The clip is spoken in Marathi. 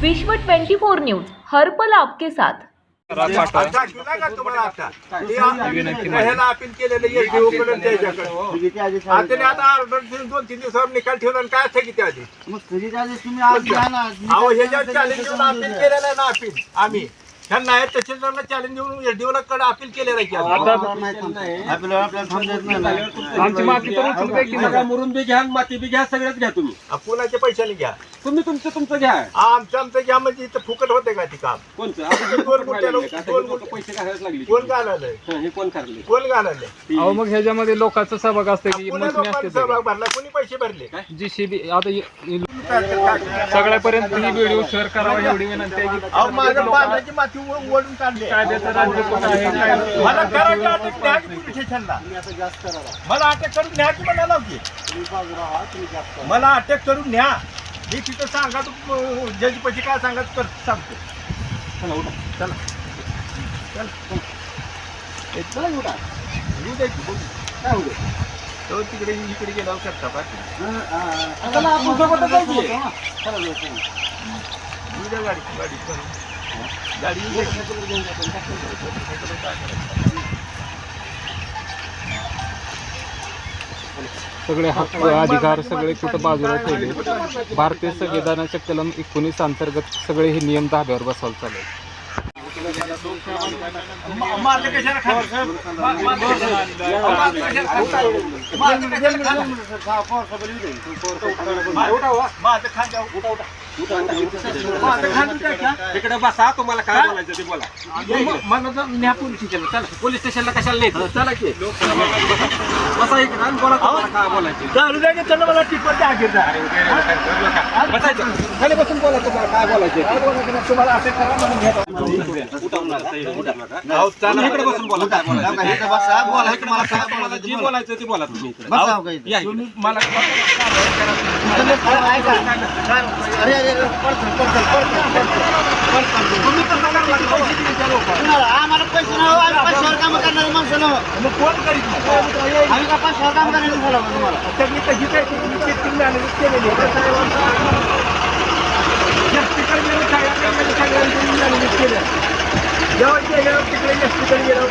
विश्व 24 न्यूज हर्पल आपके साथ. दोन तीन दिवसावर निकाल ठेवला आणि काय स्थगिती आधी? मग स्थगिती आदेश तुम्ही आज द्या ना. अहो ह्याच्यावर चॅलेंज देऊन अपील केलेलं आहे ना अपील आम्ही. ह्यांना आहे तहसीलदारला चॅलेंज देऊन एसडीओ कडे अपील केलेलं आहे की आधी. आपल्याला नाही. आपल्याला. आमची माती तर बी घ्या माती बी घ्या सगळ्यात घ्या तुम्ही. आ, पुलाच्या पैशाने घ्या. तुम्ही तुमचं तुमचं घ्या. आमचं आमचं घ्या म्हणजे इथं फुकट होते का ती काम? कोणचं? आता हे कोण लागले? आता हे लोकं पैसे घालायला लागले. कोण घालायलंय हं, हे कोण करले कोण घालायलंय अहो मग ह्याच्यामध्ये लोकांचा सहभाग असतो की पुन्हा मशनी लोकांनी असते सहभाग भरला कोणी पैसे भरले? जीसीबी आता सगळ्यापर्यंत ही व्हिडिओ शेअर करावा एवढी विनंती आहे की अहो माझ्या बांधाची माती उ- ओढून काढली. कायद्याचं राज्य कुठं आहे काय मला करायची अटक न्यायची पोलीस स्टेशनला मला अटक करून न्यायची म्हणाला की मला अटक करून न्या. मी तिथं सांगा तू जज पैसे काय सांगा कर सांगतो. चला चला. चला. ए, चला उठा. येऊ द्या की, तो तिकडे इकडे गेल्यावर करता बाकी चला आपण सोबतच जाऊ की. येऊ द्या गाडी गाडी करून. गाडी. सगळे हक्क अधिकार सगळे कुठं बाजूला ठेवले भारतीय संविधानाच्या कलम एकोणीस अंतर्गत सगळे हे नियम धाब्यावर बसवायला चालू आहे. मा- मारलं कशाला खाली? मा- मारलं कशाला? मारलं कशाला खाली? मारलं कशाला खाली? मा- उठा, वा. माझं इकडे बसा तुम्हाला काय बोलायचं ते बोला मला न्या पोलीस स्टेशनला. चला. पोलीस स्टेशनला कशाला नाही चला की बसा इकडे आणि बोला तुम्हाला काय बोलायचं चालू द्या की चला मला टिप्पण द्या जा. बसायचं खाली बसून बोला तुम्हाला काय बोलायचं तुम्हाला असं करा म्हणून चला. इकडे बसून बोला काय बोलायचं बसा. बोला, काय बोलायचं ते जी बोला. बोलायचं ते बोला तुम्ही इकडे मला अरे, अरे, अरे, पडतं, पडतं, पडतं, पडतं. आम्हाला पैसे नाही आम्ही पैशावर कामं करणारी माणसं नाही मग कोण करीत आम्ही का पैशावर काम करणारी झालो का तुम्हाला सगळी कशी काय तुम्ही चेकिंग मॅनेज केलेली आहे. जास्तीकडे गेलं, सगळ्यांकडे जेव्हा गेल्यावर तिकडे जास्तीकडे गेल्यावर